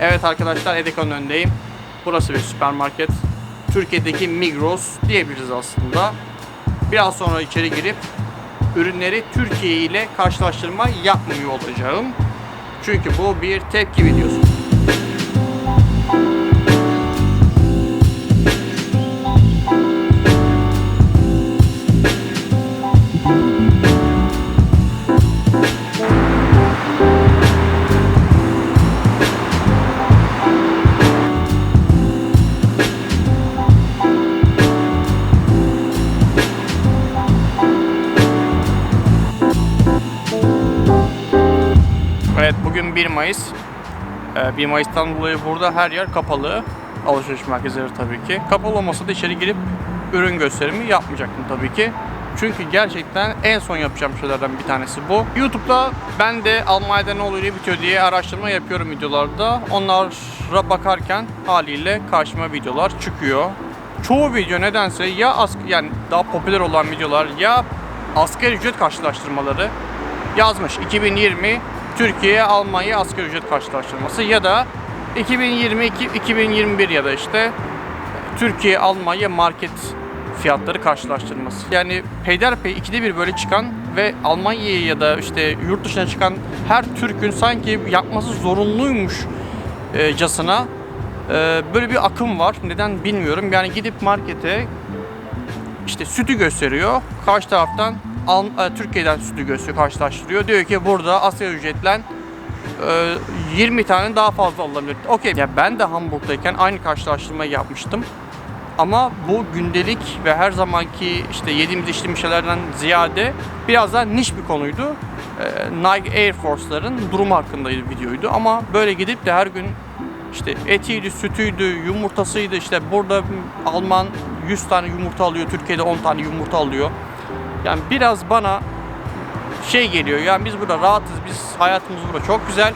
Evet arkadaşlar Edeko'nun önündeyim. Burası bir süpermarket. Türkiye'deki Migros diyebiliriz aslında. Biraz sonra içeri girip ürünleri Türkiye ile karşılaştırma yapmıyor olacağım. Çünkü bu bir tepki videosu. Evet bugün 1 Mayıs. Ee, 1 Mayıs'tan dolayı burada her yer kapalı. Alışveriş merkezleri tabii ki. Kapalı olmasa da içeri girip ürün gösterimi yapmayacaktım tabii ki. Çünkü gerçekten en son yapacağım şeylerden bir tanesi bu. YouTube'da ben de Almanya'da ne oluyor bitiyor diye araştırma yapıyorum videolarda. Onlara bakarken haliyle karşıma videolar çıkıyor. Çoğu video nedense ya as yani daha popüler olan videolar ya asgari ücret karşılaştırmaları yazmış 2020 Türkiye Almanya asgari ücret karşılaştırması ya da 2022 2021 ya da işte Türkiye Almanya market fiyatları karşılaştırması. Yani peyderpey ikide bir böyle çıkan ve Almanya'ya ya da işte yurt dışına çıkan her Türk'ün sanki yapması zorunluymuş e, casına e, böyle bir akım var. Neden bilmiyorum. Yani gidip markete işte sütü gösteriyor. Karşı taraftan Türkiye'den sütü gösteriyor, karşılaştırıyor. Diyor ki burada asgari ücretle e, 20 tane daha fazla alınabilir. Okey. Ya ben de Hamburg'dayken aynı karşılaştırmayı yapmıştım. Ama bu gündelik ve her zamanki işte yediğimiz içtiğimiz şeylerden ziyade biraz daha niş bir konuydu. E, Nike Air Force'ların durumu hakkında videoydu. Ama böyle gidip de her gün işte etiydi, sütüydü, yumurtasıydı. İşte burada Alman 100 tane yumurta alıyor, Türkiye'de 10 tane yumurta alıyor. Yani biraz bana şey geliyor. Yani biz burada rahatız, biz hayatımız burada çok güzel.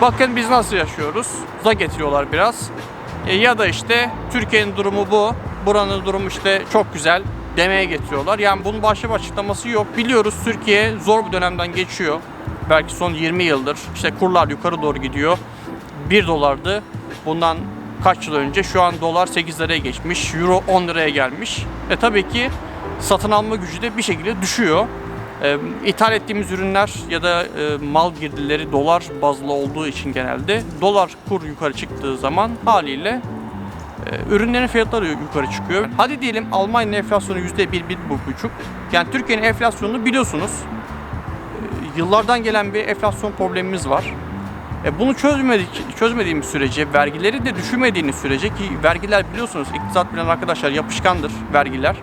Bakın biz nasıl yaşıyoruz. Da getiriyorlar biraz. E, ya da işte Türkiye'nin durumu bu. Buranın durumu işte çok güzel demeye getiriyorlar. Yani bunun başka bir açıklaması yok. Biliyoruz Türkiye zor bir dönemden geçiyor. Belki son 20 yıldır. İşte kurlar yukarı doğru gidiyor. 1 dolardı. Bundan kaç yıl önce şu an dolar 8 liraya geçmiş. Euro 10 liraya gelmiş. E tabii ki satın alma gücü de bir şekilde düşüyor. E, ithal ettiğimiz ürünler ya da e, mal girdileri dolar bazlı olduğu için genelde dolar kur yukarı çıktığı zaman haliyle e, ürünlerin fiyatları yukarı çıkıyor. Hadi diyelim Almanya'nın enflasyonu %1, 1,5. Yani Türkiye'nin enflasyonunu biliyorsunuz. E, yıllardan gelen bir enflasyon problemimiz var. E bunu çözmedik, çözmediğimiz sürece, vergileri de düşürmediğiniz sürece ki vergiler biliyorsunuz iktisat bilen arkadaşlar yapışkandır vergiler.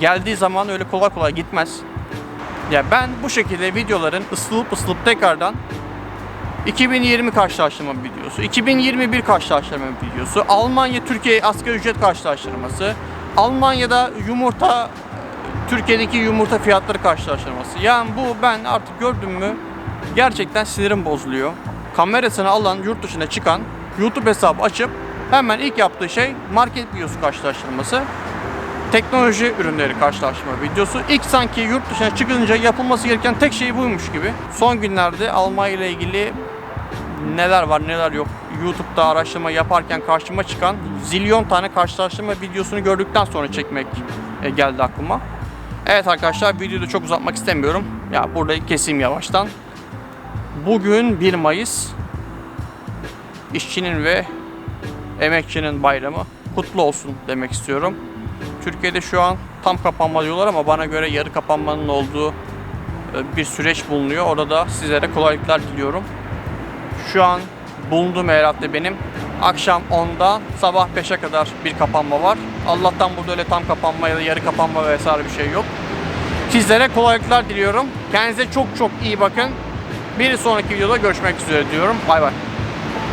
Geldiği zaman öyle kolay kolay gitmez. Ya ben bu şekilde videoların ısılıp ısılıp tekrardan 2020 karşılaştırma videosu, 2021 karşılaştırma videosu, Almanya Türkiye asgari ücret karşılaştırması, Almanya'da yumurta Türkiye'deki yumurta fiyatları karşılaştırması. Yani bu ben artık gördüm mü gerçekten sinirim bozuluyor. Kamerasını alan yurt dışına çıkan YouTube hesabı açıp hemen ilk yaptığı şey market videosu karşılaştırması. Teknoloji ürünleri karşılaştırma videosu. İlk sanki yurt dışına çıkınca yapılması gereken tek şey buymuş gibi. Son günlerde Almanya ile ilgili neler var neler yok YouTube'da araştırma yaparken karşıma çıkan zilyon tane karşılaştırma videosunu gördükten sonra çekmek e, geldi aklıma. Evet arkadaşlar videoyu çok uzatmak istemiyorum. Ya burada keseyim yavaştan. Bugün 1 Mayıs işçinin ve emekçinin bayramı kutlu olsun demek istiyorum. Türkiye'de şu an tam kapanma diyorlar ama bana göre yarı kapanmanın olduğu e, bir süreç bulunuyor. Orada da sizlere kolaylıklar diliyorum. Şu an bulunduğum eyalette benim akşam 10'da sabah 5'e kadar bir kapanma var. Allah'tan burada öyle tam kapanma ya da yarı kapanma vesaire bir şey yok. Sizlere kolaylıklar diliyorum. Kendinize çok çok iyi bakın. Bir sonraki videoda görüşmek üzere diyorum. Bay bay.